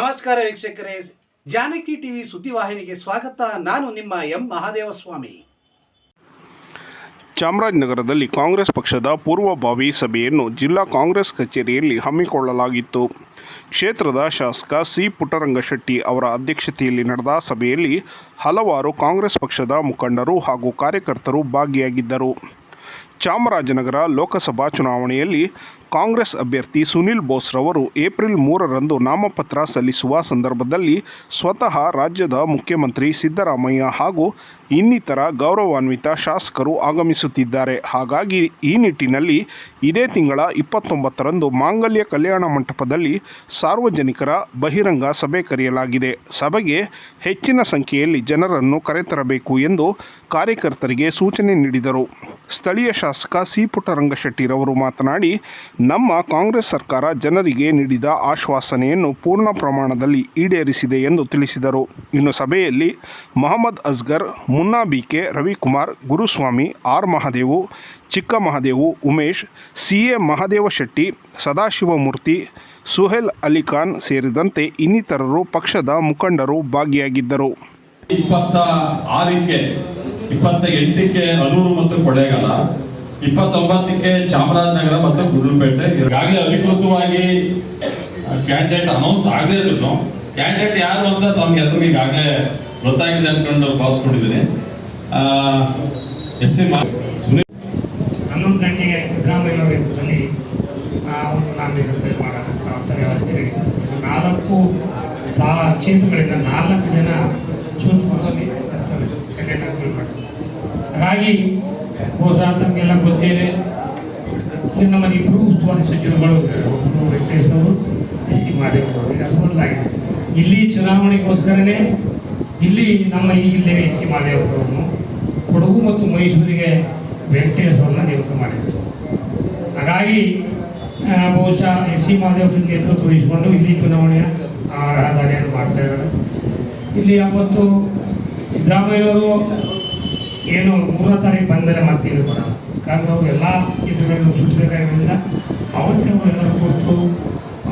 ನಮಸ್ಕಾರ ವೀಕ್ಷಕರೇ. ಜಾನಕಿ ಟಿವಿ ಸುದ್ದಿವಾಹಿನಿಗೆ ಸ್ವಾಗತ. ನಾನು ನಿಮ್ಮ ಎಂ ಮಹಾದೇವಸ್ವಾಮಿ. ಚಾಮರಾಜನಗರದಲ್ಲಿ ಕಾಂಗ್ರೆಸ್ ಪಕ್ಷದ ಪೂರ್ವಭಾವಿ ಸಭೆಯನ್ನು ಜಿಲ್ಲಾ ಕಾಂಗ್ರೆಸ್ ಕಚೇರಿಯಲ್ಲಿ ಹಮ್ಮಿಕೊಳ್ಳಲಾಗಿತ್ತು. ಕ್ಷೇತ್ರದ ಶಾಸಕ ಸಿ ಪುಟ್ಟರಂಗಶೆಟ್ಟಿ ಅವರ ಅಧ್ಯಕ್ಷತೆಯಲ್ಲಿ ನಡೆದ ಸಭೆಯಲ್ಲಿ ಹಲವಾರು ಕಾಂಗ್ರೆಸ್ ಪಕ್ಷದ ಮುಖಂಡರು ಹಾಗೂ ಕಾರ್ಯಕರ್ತರು ಭಾಗಿಯಾಗಿದ್ದರು. ಚಾಮರಾಜನಗರ ಲೋಕಸಭಾ ಚುನಾವಣೆಯಲ್ಲಿ ಕಾಂಗ್ರೆಸ್ ಅಭ್ಯರ್ಥಿ ಸುನಿಲ್ ಬೋಸ್ರವರು ಏಪ್ರಿಲ್ ಮೂರರಂದು ನಾಮಪತ್ರ ಸಲ್ಲಿಸುವ ಸಂದರ್ಭದಲ್ಲಿ ಸ್ವತಃ ರಾಜ್ಯದ ಮುಖ್ಯಮಂತ್ರಿ ಸಿದ್ದರಾಮಯ್ಯ ಹಾಗೂ ಇನ್ನಿತರ ಗೌರವಾನ್ವಿತ ಶಾಸಕರು ಆಗಮಿಸುತ್ತಿದ್ದಾರೆ. ಹಾಗಾಗಿ ಈ ನಿಟ್ಟಿನಲ್ಲಿ ಇದೇ ತಿಂಗಳ ಇಪ್ಪತ್ತೊಂಬತ್ತರಂದು ಮಾಂಗಲ್ಯ ಕಲ್ಯಾಣ ಮಂಟಪದಲ್ಲಿ ಸಾರ್ವಜನಿಕರ ಬಹಿರಂಗ ಸಭೆ ಕರೆಯಲಾಗಿದೆ. ಸಭೆಗೆ ಹೆಚ್ಚಿನ ಸಂಖ್ಯೆಯಲ್ಲಿ ಜನರನ್ನು ಕರೆತರಬೇಕು ಎಂದು ಕಾರ್ಯಕರ್ತರಿಗೆ ಸೂಚನೆ ನೀಡಿದರು. ಸ್ಥಳೀಯ ಶಾಸಕ ಸಿ ಪುಟ್ಟರಂಗಶೆಟ್ಟಿರವರು ಮಾತನಾಡಿ ನಮ್ಮ ಕಾಂಗ್ರೆಸ್ ಸರ್ಕಾರ ಜನರಿಗೆ ನೀಡಿದ ಆಶ್ವಾಸನೆಯನ್ನು ಪೂರ್ಣ ಪ್ರಮಾಣದಲ್ಲಿ ಈಡೇರಿಸಿದೆ ಎಂದು ತಿಳಿಸಿದರು. ಇನ್ನು ಸಭೆಯಲ್ಲಿ Mohammed Asgar, Munna BK Ravikumar, Guruswamy, R Mahadevu, Chikka Mahadevu, Umesh, C A Mahadeva Shetty, Sadashivamurthy, Suhail Alikhan ಸೇರಿದಂತೆ ಇನ್ನಿತರರು ಪಕ್ಷದ ಮುಖಂಡರು ಭಾಗಿಯಾಗಿದ್ದರು. ಇಪ್ಪತ್ತ ಆರಕ್ಕೆ, ಇಪ್ಪತ್ತ ಎಂಟಕ್ಕೆ ಅನೂರು ಮತ್ತು ಕೊಡೆಗಾಲ. ಇಪ್ಪತ್ತೊಂಬತ್ತಕ್ಕೆ ಚಾಮರಾಜನಗರ ಮತ್ತು ಗುರುಪೇಟೆ ಈಗಾಗಲೇ ಅಧಿಕೃತವಾಗಿ ಕ್ಯಾಂಡಿಡೇಟ್ ಅನೌನ್ಸ್ ಆಗದೇ ಇದ್ರು ಕ್ಯಾಂಡಿಡೇಟ್ ಯಾರು ಅಂತ ತಮ್ಗೆಲ್ರಿಗೂ ಈಗಾಗಲೇ ಗೊತ್ತಾಗಿದೆ ಅನ್ಕೊಂಡು ಭಾವಿಸ್ಕೊಂಡಿದ್ದೀನಿ ಎಸ್ ಸಿ ಸುನೀಲ್ ಹನ್ನೊಂದು ಗಂಟೆಗೆ ಸಿದ್ದರಾಮಯ್ಯ ನೇತೃತ್ವದಲ್ಲಿ ಆ ಒಂದು ನಾಮಿನೇಷನ್ ಮಾಡೋಣ ನಾಲ್ಕು ಕ್ಷೇತ್ರಗಳಿಂದ ನಾಲ್ಕು ಜನ ಮಾಡ್ತಾರೆ ಹಾಗಾಗಿ ಬಹುಶಃ ತಮಗೆಲ್ಲ ಗೊತ್ತೇನೆ ನಮ್ಮ ಇಬ್ಬರು ಉಸ್ತುವಾರಿ ಸಚಿವರುಗಳು ಒಬ್ಬರು ವೆಂಕಟೇಶ್ ಅವರು, ಎಸ್ ಸಿ ಮಾದೇವರು ಅದು ಬದಲಾಗಿದೆ ಇಲ್ಲಿ ಚುನಾವಣೆಗೋಸ್ಕರನೇ ಇಲ್ಲಿ ನಮ್ಮ ಈ ಜಿಲ್ಲೆಗೆ ಎಸ್ ಸಿ ಮಾದೇವರನ್ನು ಕೊಡಗು ಮತ್ತು ಮೈಸೂರಿಗೆ ವೆಂಕಟೇಶ್ ಅವರನ್ನ ನೇಮಕ ಮಾಡಿದರು. ಹಾಗಾಗಿ ಬಹುಶಃ ಎಸ್ ಸಿ ಮಾದೇವ್ರ ನೇತೃತ್ವ ವಹಿಸಿಕೊಂಡು ಇಲ್ಲಿ ಚುನಾವಣೆಯ ರಹದಾರಿಯನ್ನು ಮಾಡ್ತಾ ಇದ್ದಾರೆ. ಇಲ್ಲಿ ಅವತ್ತು ಸಿದ್ದರಾಮಯ್ಯವರು ಏನು ಮೂರನೇ ತಾರೀಕು ಬಂದರೆ ಮತ್ತೆ ಇದು ಕೊಡೋಣ ಕಾರಣ ಅವರು ಎಲ್ಲ ಇದರಲ್ಲೂ ಅವತ್ತೇ ಅವರು ಎಲ್ಲರೂ ಕೂತು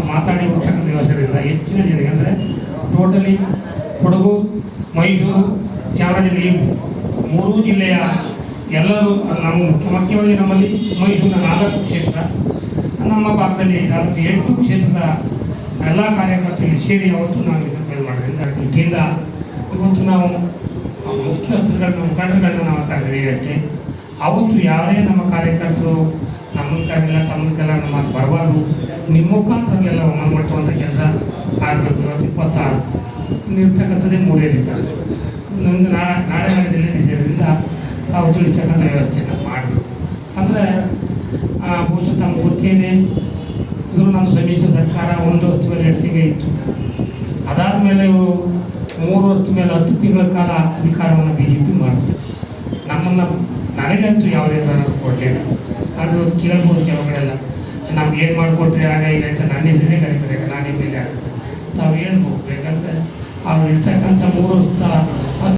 ಮಾತಾಡಿ ಹೋಗ್ತಕ್ಕಂಥ ವ್ಯವಸ್ಥೆಯಿಂದ ಹೆಚ್ಚಿನ ಜನರಿಗೆ ಅಂದರೆ ಟೋಟಲಿ ಕೊಡಗು, ಮೈಸೂರು, ಚಾಮರಾಜನಗರಿ ಮೂರೂ ಜಿಲ್ಲೆಯ ಎಲ್ಲರೂ ನಮ್ಮ ಮುಖ್ಯ ಮುಖ್ಯವಾಗಿ ನಮ್ಮಲ್ಲಿ ಮೈಸೂರಿನ ನಾಲ್ಕು ಕ್ಷೇತ್ರ, ನಮ್ಮ ಭಾಗದಲ್ಲಿ ನಾಲ್ಕು ಎಂಟು ಕ್ಷೇತ್ರದ ಎಲ್ಲ ಕಾರ್ಯಕರ್ತರು ಸೇರಿ ಅವತ್ತು ನಾವು ಇದನ್ನು ಮಾಡೋದ್ರಿಂದ ಇವತ್ತು ನಾವು ಮುಖ್ಯ ಹತ್ರಗಳನ್ನ ಮುಖಂಡರುಗಳನ್ನ ನಾವು ಕರೆದಿದ್ದೀವಿ ಇದಕ್ಕೆ. ಅವತ್ತು ಯಾರೇ ನಮ್ಮ ಕಾರ್ಯಕರ್ತರು ನಮ್ಮ ಕರೆದಿಲ್ಲ ತಮ್ಮನ್ನ ಕರೆಲ್ಲ ನಮ್ಮ ಮಾತು ಬರಬಾರ್ದು, ನಿಮ್ಮ ಮುಖಾಂತರ ಎಲ್ಲ ಮನ ಮಾಡುವಂಥ ಕೆಲಸ ಆಗಬೇಕು. ಇವತ್ತು ಇಪ್ಪತ್ತಾರು ಇರ್ತಕ್ಕಂಥದ್ದೇ ಮೂರೇ ದಿವಸ. ಇನ್ನೊಂದು ನಾಳೆ ನಾಳೆ ನಾಳೆ ದಿವಸ ಇರೋದ್ರಿಂದ ತಾವು ತಿಳಿಸ್ತಕ್ಕಂಥ ವ್ಯವಸ್ಥೆಯನ್ನು ಮಾಡಬೇಕು. ಅಂದರೆ ಬಹುಶಃ ತಮ್ಗೆ ಗೊತ್ತೇನೆ ಇದು. ನಮ್ಮ ಸಮ್ಮಿಶ್ರ ಸರ್ಕಾರ ಒಂದು ವರ್ಷ ಎರಡು ತಿಂಗಳು ಇತ್ತು. ಅದಾದ ಮೇಲೆ ಮೂರು ಹೊತ್ತು ಮೇಲೆ ಹತ್ತು ತಿಂಗಳ ಕಾಲ ಅಧಿಕಾರವನ್ನು ಬಿ ಜೆ ಪಿ ಮಾಡಿತು. ನಮ್ಮನ್ನು ನನಗಂತೂ ಯಾವುದೇ ಕಾರಣ ಕೊಡಲಿಲ್ಲ. ಆದರೆ ಅದು ಕೇಳ್ಬೋದು ಕೆಲವು ಕಡೆಲ್ಲ ನಮ್ಗೆ ಏನು ಮಾಡಿಕೊಟ್ರೆ ಆಗ ಇಲ್ಲ ಅಂತ ನನ್ನ ಹೆಸರೇ ಕರೀತಾರೆ ನಾನು ಎಂ ಎಲ್ ಎ ತಾವು ಹೇಳ್ಬೋದು ಬೇಕಂದ್ರೆ ಅವ್ರು ಇರ್ತಕ್ಕಂಥ ಮೂರು ವರ್ಷ